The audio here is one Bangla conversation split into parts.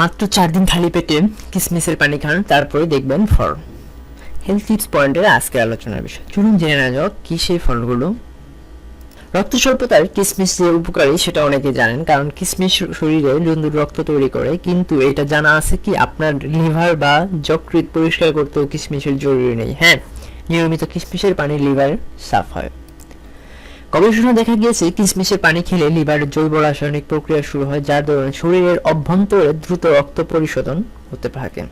মাত্র চার দিন খালি পেটে কিসমিসের পানি খান, তারপরে দেখবেন ফল। হেলথ টিপস পয়েন্টের আজকের আলোচনার বিষয়। চলুন জেনে নেওয়া যাক কি সেই ফলগুলো। রক্ত স্বল্পতার কিসমিস যে উপকারী সেটা অনেকে জানেন, কারণ কিসমিস শরীরে জন্তুর রক্ত তৈরি করে, কিন্তু এটা জানা আছে কি আপনার লিভার বা যকৃত পরিষ্কার করতেও কিসমিসের জরুরি নেই। হ্যাঁ নিয়মিত কিসমিসের পানি লিভার সাফ হয়। গবেষণা দেখা গিয়েছে, কিসমিসের পানি খেলে লিভারের জৈব রাসায়নিক প্রক্রিয়া শুরু হয়, যার দরুন শরীরের অভ্যন্তরে দ্রুত রক্ত পরিশোধন হতে থাকে।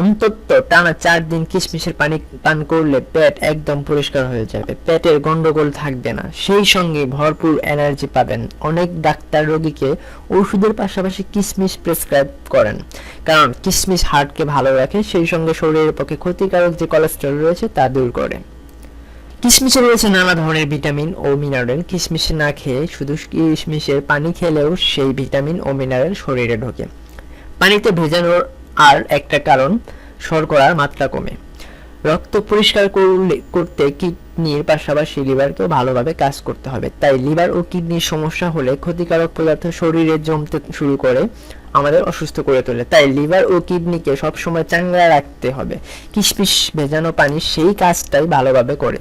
অন্তত টানা চার দিন কিসমিসের পানি পান করলে পেট একদম পরিষ্কার হয়ে যাবে, পেটের গন্ডগোল থাকবে না। সেই সঙ্গে ভরপুর এনার্জি পাবেন। অনেক ডাক্তার রোগীকে ওষুধের পাশাপাশি কিসমিস প্রেসক্রাইব করেন, কারণ কিসমিস হার্টকে ভালো রাখে, সেই সঙ্গে শরীরের পক্ষে ক্ষতিকারক যে কোলেস্টেরল রয়েছে তা দূর করে। কিশমিশে রয়েছে নানা ধরনের ভিটামিন ও মিনারেল। কিশমিশ না খেয়ে, শুধু কিশমিশের পানি খেলেও সেই ভিটামিন ও মিনারেল শরীরে ঢোকে। পানিতে ভেজানোর আর একটা কারণ, শর্করার মাত্রা কমে। রক্ত পরিষ্কার করলে, করতে কিডনির পাশাপাশি লিভারকেও ভালোভাবে কাজ করতে হবে। তাই লিভার ও কিডনির সমস্যা হলে ক্ষতিকারক পদার্থ শরীরে জমতে শুরু করে, আমাদের অসুস্থ করে তোলে। তাই লিভার ও কিডনিকে সবসময় চাঙ্গা রাখতে হবে। কিশমিশ ভেজানো পানি সেই কাজটাই ভালোভাবে করে,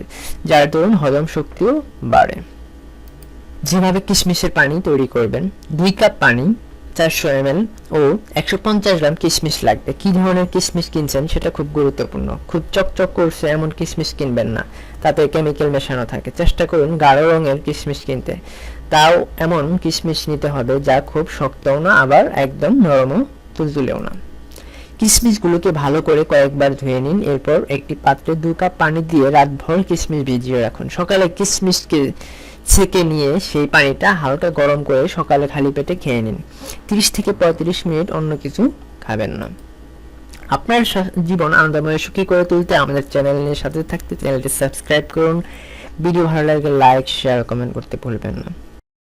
যার দরুন হজম শক্তিও বাড়ে। যেভাবে কিশমিশের পানি তৈরি করবেন, দুই কাপ পানি চারশো এম ও একশো পঞ্চাশ গ্রাম কিশমিশ লাগবে। কি ধরনের কিশমিশ কিনছেন সেটা খুব গুরুত্বপূর্ণ। খুব চকচক করছে, এমন কিশমিশ কিনবেন না। তাতে কেমিক্যাল মেশানো থাকে। চেষ্টা করুন গাঢ় রঙের কিশমিশ কিনতে। তাও এমন কিশমিশ নিতে হবে যা খুব শক্তও না, আবার একদম নরমও, তুলতুলেও না। কিশমিশগুলোকে ভালো করে কয়েকবার ধুয়ে নিন। এরপর একটি পাত্রে দু কাপ পানি দিয়ে রাতভর কিশমিশ ভিজিয়ে রাখুন। সকালে কিশমিশকে ছেঁকে নিয়ে সেই পানিটা হালকা গরম করে সকালে খালি পেটে খেয়ে নিন। তিরিশ থেকে পঁয়ত্রিশ মিনিট অন্য কিছু খাবেন না। আপনার জীবন আনন্দময় সুখী করে তুলতে আমাদের চ্যানেলের সাথে থাকতে চ্যানেলটি সাবস্ক্রাইব করুন। ভিডিও ভালো লাগলে লাইক, শেয়ার, কমেন্ট করতে ভুলবেন না।